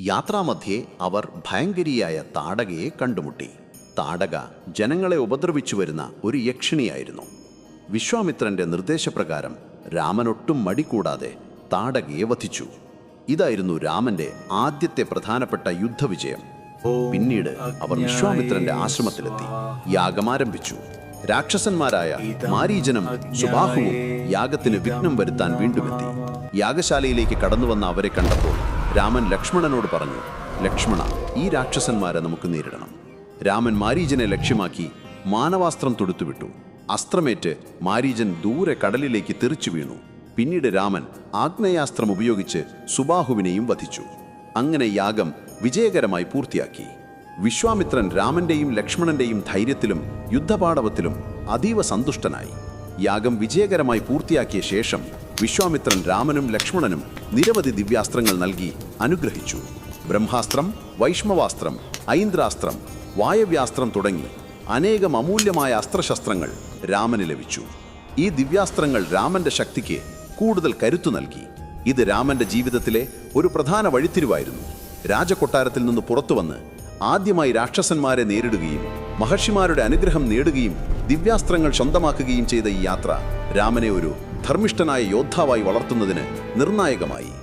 യാത്രാമധ്യേ അവർ ഭയങ്കരിയായ താടകയെ കണ്ടുമുട്ടി. താടക ജനങ്ങളെ ഉപദ്രവിച്ചു വരുന്ന ഒരു യക്ഷിണിയായിരുന്നു. വിശ്വാമിത്രന്റെ നിർദ്ദേശപ്രകാരം രാമനൊട്ടും മടികൂടാതെ താടകയെ വധിച്ചു. ഇതായിരുന്നു രാമന്റെ ആദ്യത്തെ പ്രധാനപ്പെട്ട യുദ്ധവിജയം. പിന്നീട് അവർ വിശ്വാമിത്രന്റെ ആശ്രമത്തിലെത്തി. യാഗമാരംഭിച്ചു. രാക്ഷസന്മാരായ മാരീജനും സുബാഹുവും യാഗത്തിന് വിഘ്നം വരുത്താൻ വീണ്ടുമെത്തി. യാഗശാലയിലേക്ക് കടന്നുവന്ന അവരെ കണ്ടപ്പോൾ രാമൻ ലക്ഷ്മണനോട് പറഞ്ഞു ലക്ഷ്മണ ഈ രാക്ഷസന്മാരെ നമുക്ക് നേരിടണം. രാമൻ മാരീജനെ ലക്ഷ്യമാക്കി മാനവാസ്ത്രം തൊടുത്തുവിട്ടു. അസ്ത്രമേറ്റ് മാരീജൻ ദൂരെ കടലിലേക്ക് തെറിച്ചു വീണു. പിന്നീട് രാമൻ ആഗ്നേയാസ്ത്രം ഉപയോഗിച്ച് സുബാഹുവിനെയും വധിച്ചു. അങ്ങനെ യാഗം വിജയകരമായി പൂർത്തിയാക്കി. വിശ്വാമിത്രൻ രാമന്റെയും ലക്ഷ്മണന്റെയും ധൈര്യത്തിലും യുദ്ധപാടവത്തിലും അതീവ സന്തുഷ്ടനായി. യാഗം വിജയകരമായി പൂർത്തിയാക്കിയ ശേഷം വിശ്വാമിത്രൻ രാമനും ലക്ഷ്മണനും നിരവധി ദിവ്യാസ്ത്രങ്ങൾ നൽകി അനുഗ്രഹിച്ചു. ബ്രഹ്മാസ്ത്രം വൈഷ്ണവാസ്ത്രം ഐന്ദ്രാസ്ത്രം വായവ്യാസ്ത്രം തുടങ്ങി അനേകം അമൂല്യമായ അസ്ത്രശസ്ത്രങ്ങൾ രാമന് ലഭിച്ചു. ഈ ദിവ്യാസ്ത്രങ്ങൾ രാമന്റെ ശക്തിക്ക് കൂടുതൽ കരുത്തു നൽകി. ഇത് രാമന്റെ ജീവിതത്തിലെ ഒരു പ്രധാന വഴിത്തിരിവായിരുന്നു. രാജകൊട്ടാരത്തിൽ നിന്ന് പുറത്തുവന്ന് ആദ്യമായി രാക്ഷസന്മാരെ നേരിടുകയും മഹർഷിമാരുടെ അനുഗ്രഹം നേടുകയും ദിവ്യാസ്ത്രങ്ങൾ സ്വന്തമാക്കുകയും ചെയ്ത ഈ യാത്ര രാമനെ ഒരു ധർമ്മിഷ്ഠനായ യോദ്ധാവായി വളർത്തുന്നതിന് നിർണായകമായി.